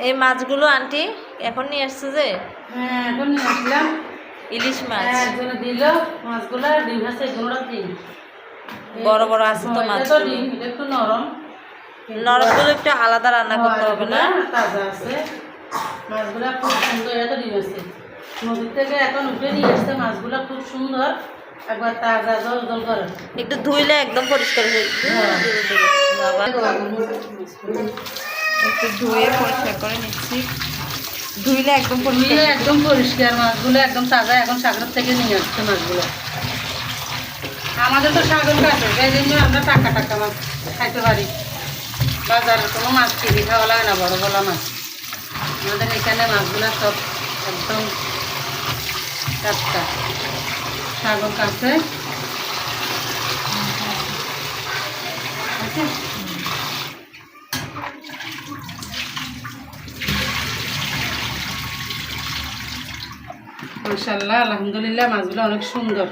এই মাছগুলো আন্টি এখন নিয়ে আসছে যে? হ্যাঁ এখন নিয়ে আসলাম। ইলিশ মাছ। একজনে দিল। মাছগুলো ডিম আছে এগুলো বড় বড় আছে তো হ্যাঁ, ডিম একটু নরম। নরমগুলো একটু আলাদা রান্না করতে হবে না? তাজা আছে। মাছগুলা খুব সুন্দর ডিম আছে। নদীর থেকে এখন উঠে নিয়ে আসছে মাছগুলা খুব সুন্দর। একবার তাজা জল জল করে। একটু ধুইলে একদম পরিষ্কার হয়ে হ্যাঁ। একটু ধুয়ে পরিষ্কার করে নিচ্ছি। ধুইলে একদম ধুয়ে একদম পরিষ্কার মাছগুলো একদম তাজা, এখন সাগর থেকে নিয়ে আসছে মাছগুলো। আমাদের তো সাগর কাছে সেই জন্য আমরা টাকা টাকা মাছ খাইতে পারি। বাজারের কোনো মাছ কিনে খাওয়া লাগে না, বড় বড় মাছ। আমাদের এখানে মাছগুলো সব একদম টাটকা। সাগর কাছে। আছে? মাশাল্লাহ আলহামদুলিল্লাহ মাছগুলো অনেক সুন্দর।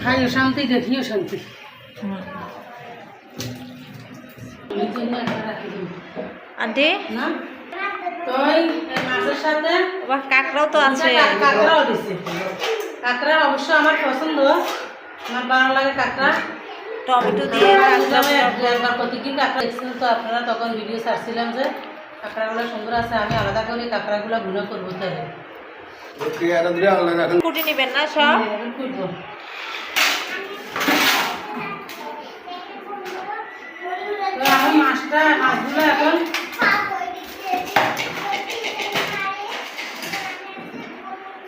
খাইও শান্তি দেখিও শান্তি। আন্টি বাহ কাঁকড়াও তো আছে। কাঁকড়াও দিছে। কাঁকড়া অবশ্য আমার পছন্দ। আমার ভালো লাগে কাঁকড়া। টমেটো দিয়ে কাঁকড়া আমি প্রতিদিন কাঁকড়া। তো আপনারা তখন ভিডিও ছাড়ছিলাম যে কাঁকড়াগুলো সুন্দর আছে আমি আলাদা করে কাঁকড়াগুলো ভুনা করব তাহলে। কুটি নিবেন না সব? এবার কুটবো। এখন মাছটা মাছগুলো এখন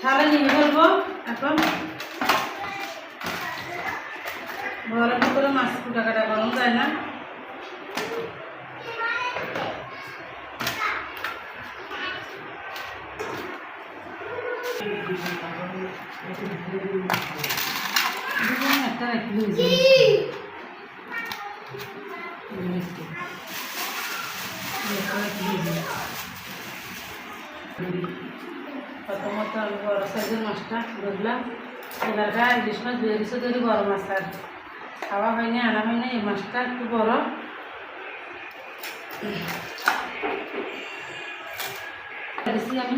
থালে নিয়ে ফেলব এখন। ঘরের ভিতরে মাছ কুটা কাটা করানো যায় না। প্রথমত আমি বড় সাইজের মাছটা ধরলাম এবার গায়ে ইলিশ মাছ দুই কিছু ধরি বড় মাছ আর খাওয়া হয়নি আনা হয়নি এই মাছটা একটু বড় আমি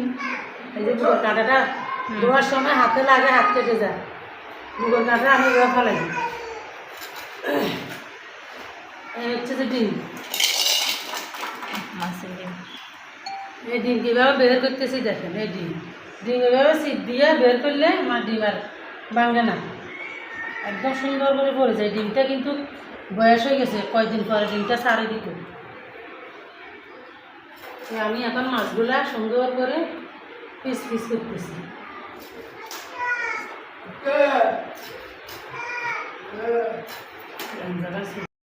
এই যে বুগর কাঁটাটা ধোয়ার সময় হাতে লাগে হাত কেটে যায়। বুগর কাঁটা আমি এবার ফেলাই এই হচ্ছে যে ডিম। এই ডিম কীভাবে বের করতেছি দেখেন এই ডিম। ডিম এভাবে সিট দিয়ে বের করলে আমার ডিম আর ভাঙে না। একদম সুন্দর করে পড়ে যায় ডিমটা কিন্তু বয়স হয়ে গেছে কয়েকদিন পরে ডিমটা সারে দিত আমি এখন মাছগুলা সুন্দর করে পিস পিস করতেছি